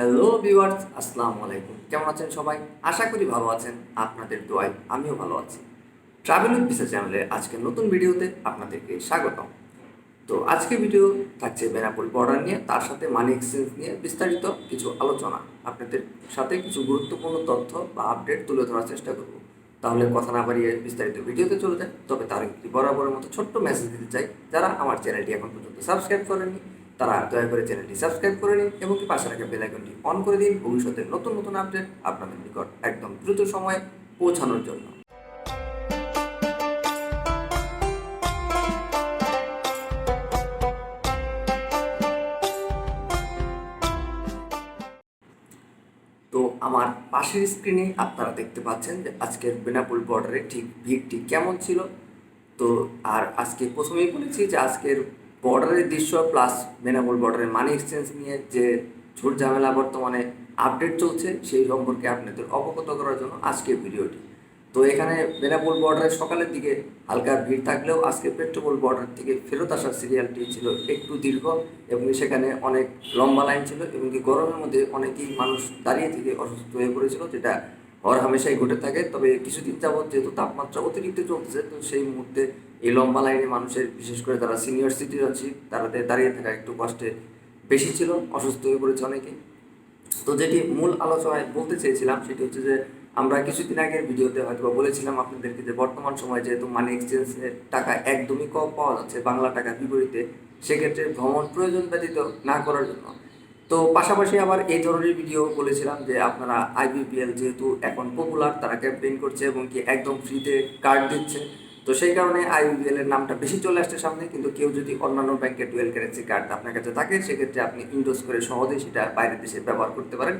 Hello viewers আসসালামু আলাইকুম। কেমন আছেন সবাই? আশা করি ভালো আছেন। আপনাদের দোয়ায় আমিও ভালো আছি। ট্রাভেল উইথ ভিসা চ্যানেলে আজকের নতুন ভিডিওতে আপনাদেরকে স্বাগতম। তো আজকে ভিডিও থাকছে বেনাপোল বর্ডার নিয়ে, তার সাথে মানি এক্সচেঞ্জ নিয়ে বিস্তারিত কিছু আলোচনা। আপনাদের সাথে কিছু গুরুত্বপূর্ণ তথ্য বা আপডেট তুলে ধরার চেষ্টা করব। তাহলে কথা না বাড়িয়ে বিস্তারিত ভিডিওতে চলে যায় তবে তার একটি বরাবরের মতো ছোট্ট মেসেজ দিতে চাই, যারা আমার চ্যানেলটি এখন পর্যন্ত সাবস্ক্রাইব করেননি তারা দয়া করে চ্যানেলটি সাবস্ক্রাইব করে নিন এবং কি পাশে রাখা বেল আইকনটি অন করে দিন ভবিষ্যতের নতুন নতুন আপডেট আপনাদের নিকট একদম দ্রুত সময়ে পৌঁছানোর জন্য। তো আমার পাশের স্ক্রিনে আপনারা দেখতে পাচ্ছেন যে আজকের বেনাপুল বর্ডারে ঠিক ভিড়টি কেমন ছিল। তো আর আজকে প্রথমেই বলেছি যে আজকের বর্ডারের দৃশ্য প্লাস বেনাপুল বর্ডারের মানি এক্সচেঞ্জ নিয়ে যে ঝুট ঝামেলা বর্তমানে আপডেট চলছে, সেই সম্পর্কে আপনাদের অবগত করার জন্য আজকের ভিডিওটি। তো এখানে বেনাপুল বর্ডারের সকালের দিকে হালকা ভিড় থাকলেও আজকে পেট্রোপোল বর্ডার থেকে ফেরত আসার সিরিয়ালটি ছিল একটু দীর্ঘ এবং সেখানে অনেক লম্বা লাইন ছিল এবং কি গরমের মধ্যে অনেকেই মানুষ দাঁড়িয়ে থেকে অসুস্থ হয়ে পড়েছিল, যেটা হর হামেশাই ঘটে থাকে। তবে কিছুদিন যাবৎ যেহেতু তাপমাত্রা অতিরিক্ত চলতেছে, তো সেই মুহূর্তে এই লম্বা লাইনে মানুষের, বিশেষ করে তারা সিনিয়র সিটিজেন তাদের দাঁড়িয়ে থাকা একটু কষ্টে বেশি ছিল, অসুস্থ হয়ে পড়েছে অনেকে। তো যেটি মূল আলোচনায় বলতে চেয়েছিলাম, সেটি হচ্ছে যে আমরা কিছুদিন আগের ভিডিওতে হয়তো বলেছিলাম আপনাদেরকে যে বর্তমান সময়ে যেহেতু মানি এক্সচেঞ্জের টাকা একদমই কম পাওয়া যাচ্ছে, বাংলা টাকার বিপরীতে, সেক্ষেত্রে ভ্রমণ প্রয়োজন ব্যতীত না করার জন্য। তো পাশাপাশি আবার এই ধরনের ভিডিও বলেছিলাম যে আপনারা আইবিপিএল যেহেতু এখন পপুলার তারা ক্যাম্পেইন করছে এবং কি একদম ফ্রিতে কার্ড দিচ্ছে। তো সেই কারণে আইবিএল এর নামটা বেশি চলে আসছে সামনে, কিন্তু কেউ যদি অন্যান্য ব্যাংকের ডুয়েল কারেন্সি কার্ড আপনার কাছে থাকে, সেক্ষেত্রে আপনি ইন্ডোজ করে সহজেই সেটা বাইরের দেশে ব্যবহার করতে পারেন।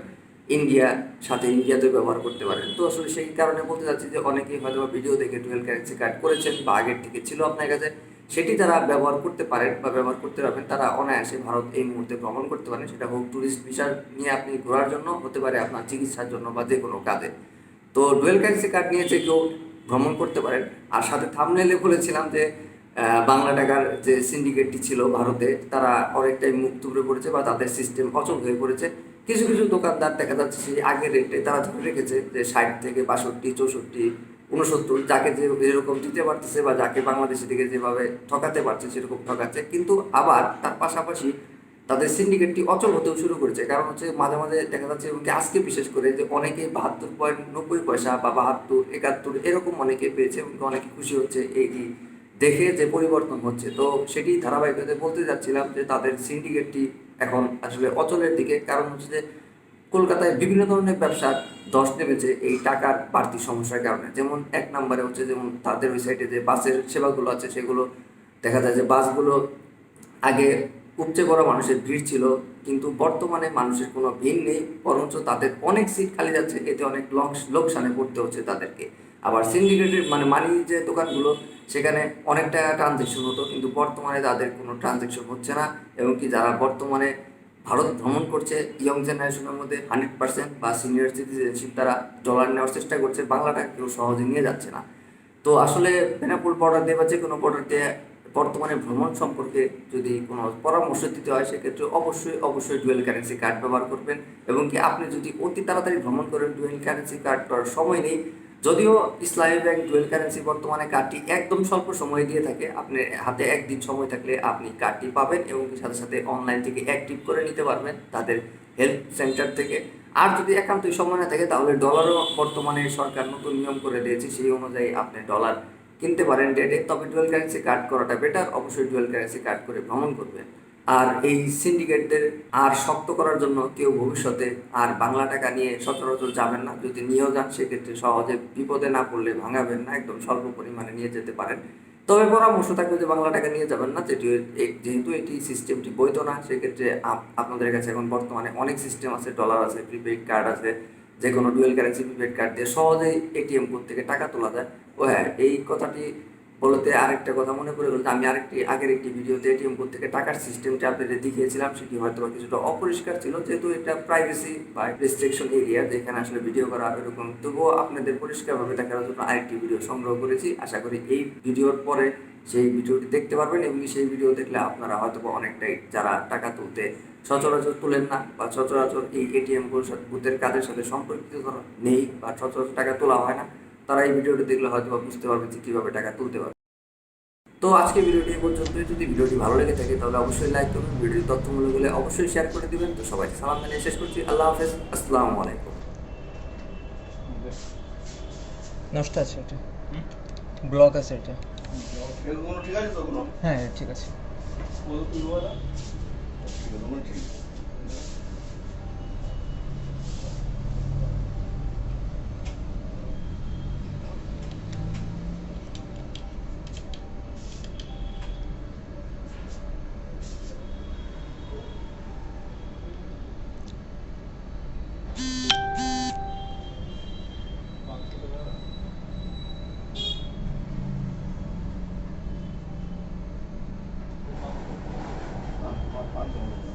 ইন্ডিয়া, সাথে ইন্ডিয়াতেও ব্যবহার করতে পারেন। তো আসলে সেই কারণে বলতে চাচ্ছি যে অনেকেই হয়তো ভিডিও দেখে ডুয়েল কারেন্সি কার্ড করেছেন বা আগের থেকে ছিল আপনার কাছে, সেটি তারা ব্যবহার করতে পারেন বা ব্যবহার করতে পারবেন। তারা অনায়াসে ভারত এই মুহূর্তে ভ্রমণ করতে পারেন, সেটা হোক ট্যুরিস্ট ভিসা নিয়ে আপনি ঘোরার জন্য, হতে পারে আপনার চিকিৎসার জন্য বা যে কোনো কাজে। তো ডুয়েল কারেন্সি কার্ড নিয়েছে কেউ ভ্রমণ করতে পারেন। আর সাথে থামনেলে বলেছিলাম যে বাংলা টাকার যে সিন্ডিকেটটি ছিল ভারতে, তারা অনেকটাই মুখ তুলে পড়েছে বা তাদের সিস্টেম অচল হয়ে পড়েছে। কিছু কিছু দোকানদার দেখা যাচ্ছে সেই আগের রেটে তারা ধরে রেখেছে যে ষাট থেকে বাষট্টি, চৌষট্টি উনসত্তর যাকে যে যেরকম দিতে পারতেছে বা যাকে বাংলাদেশি থেকে যেভাবে ঠকাতে পারছে সেরকম ঠকাচ্ছে। কিন্তু আবার তার পাশাপাশি তাদের সিন্ডিকেটটি অচল হতেও শুরু করেছে। কারণ হচ্ছে মাঝে মাঝে দেখা যাচ্ছে এবং আজকে বিশেষ করে যে অনেকে বাহাত্তর পয়েন্ট নব্বই পয়সা বা বাহাত্তর, একাত্তর এরকম অনেকে পেয়েছে এবং অনেকে খুশি হচ্ছে এই দেখে যে পরিবর্তন হচ্ছে। তো সেটি ধারাবাহিকতায় বলতে যাচ্ছিলাম যে তাদের সিন্ডিকেটটি এখন আসলে অচলের দিকে। কারণ হচ্ছে যে কলকাতায় বিভিন্ন ধরনের ব্যবসার দশ নেমেছে এই টাকার বাড়তি সমস্যার কারণে। যেমন এক নম্বরে হচ্ছে যেমন তাদের ওই সাইডে যে বাসের সেবাগুলো আছে, সেগুলো দেখা যায় যে বাসগুলো আগে উপচে পড়া মানুষের ভিড় ছিল, কিন্তু বর্তমানে মানুষের কোনো ভিড় নেই, বরঞ্চ তাদের অনেক সিট খালি যাচ্ছে, এতে অনেক লোক- লোকসানে পড়তে হচ্ছে তাদেরকে। আবার সিন্ডিকেটের মানে মানি যে দোকানগুলো, সেখানে অনেক টাকা ট্রানজেকশন হতো, কিন্তু বর্তমানে তাদের কোনো ট্রানজেকশন হচ্ছে না, এবং কি যারা বর্তমানে ভারত ভ্রমণ করছে ইয়ং জেনারেশনের মধ্যে হান্ড্রেড পার্সেন্ট বা সিনিয়র সিটিজেনশিপ তারা ডলার নেওয়ার চেষ্টা করছে, বাংলাটা কেউ সহজে নিয়ে যাচ্ছে না। তো আসলে বেনাপুল বর্ডার দিয়ে বা যে কোনো বর্ডার দিয়ে বর্তমানে ভ্রমণ সম্পর্কে যদি কোনো পরামর্শ দিতে হয়, সেক্ষেত্রে অবশ্যই অবশ্যই ডুয়েল কারেন্সি কার্ড ব্যবহার করবেন। এবং কি আপনি যদি অতি তাড়াতাড়ি ভ্রমণ করেন ডুয়েল কারেন্সি কার্ড করার সময় নেই, যদিও ইসলামী ব্যাংক ডুয়েল কারেন্সি বর্তমানে কার্ডটি একদম স্বল্প সময় দিয়ে থাকে। আপনি হাতে একদিন সময় থাকলে আপনি কার্ডটি পাবেন এবং সাথে সাথে অনলাইন থেকে অ্যাক্টিভ করে নিতে পারবেন তাদের হেল্প সেন্টার থেকে। আর যদি একান্তই সময় না থাকে, তাহলে ডলারও বর্তমানে সরকার নতুন নিয়ম করে দিয়েছে, সেই অনুযায়ী আপনি ডলার কিনতে পারেন ডেটে তবে ডুয়েল কারেন্সি কার্ড করাটা বেটার অবশ্যই ডুয়েল কারেন্সি কার্ড করে ভ্রমণ করবেন। আর এই সিন্ডিকেটদের আর শক্ত করার জন্য কেউ ভবিষ্যতে আর বাংলা টাকা নিয়ে সচরাচর যাবেন না। যদি নিয়েও যান, সেক্ষেত্রে সহজে বিপদে না পড়লে ভাঙাবেন না, একদম স্বল্প পরিমাণে নিয়ে যেতে পারেন। তবে পরামর্শ থাকবে যে বাংলা টাকা নিয়ে যাবেন না, যেটি যেহেতু এটি সিস্টেমটি বৈধ না, সেক্ষেত্রে আপ- আপনাদের কাছে এখন বর্তমানে অনেক সিস্টেম আছে ডলার আছে প্রিপেইড কার্ড আছে যে কোনো ডুয়েল কারেন্সি প্রিপেড কার্ড দিয়ে সহজেই এটিএম বুথ থেকে টাকা তোলা যায়। এই কথাটি বলতে আরেকটা কথা মনে পড়ে গেল আমি আরেকটি, আগের একটি ভিডিওতে এটিএম বুথ থেকে টাকার সিস্টেমটা আপনাদের দেখিয়েছিলাম, সেটি হয়তো কিছুটা অপরিষ্কার ছিল, যেহেতু এটা প্রাইভেসি বা রেস্ট্রিকশন এরিয়া যেখানে আসলে ভিডিও করা এরকম, তবুও আপনাদের পরিষ্কারভাবে দেখার জন্য আরেকটি ভিডিও সংগ্রহ করেছি। আশা করি এই ভিডিওর পরে সেই ভিডিওটি দেখতে পারবেন এবং সেই ভিডিও দেখলে আপনারা হয়তো অনেকটাই যারা টাকা তুলতে সচরাচর তোলেন না বা সচরাচর এই এটিএম বুথের কাজের সাথে সম্পর্কিত নেই বা সচরাচর টাকা তোলা হয় না তারা এই ভিডিওটি দেখলে হয়তো বা বুঝতে পারবে যে কীভাবে টাকা তুলতে পারবে তো আজকে ভিডিওটি এই পর্যন্তই যদি ভিডিওটি ভালো লেগে থাকে তাহলে অবশ্যই লাইক করবেন ভিডিওটি তথ্যমূলক হলে অবশ্যই শেয়ার করে দিবেন তো সবাই সালাম জানিয়ে শেষ করছি আল্লাহ হাফেজ আসসালামু আলাইকুম নষ্ট আছে এটা ব্লক আছে এটা ঠিক আছে হ্যাঁ ঠিক আছে ঠিক Amen.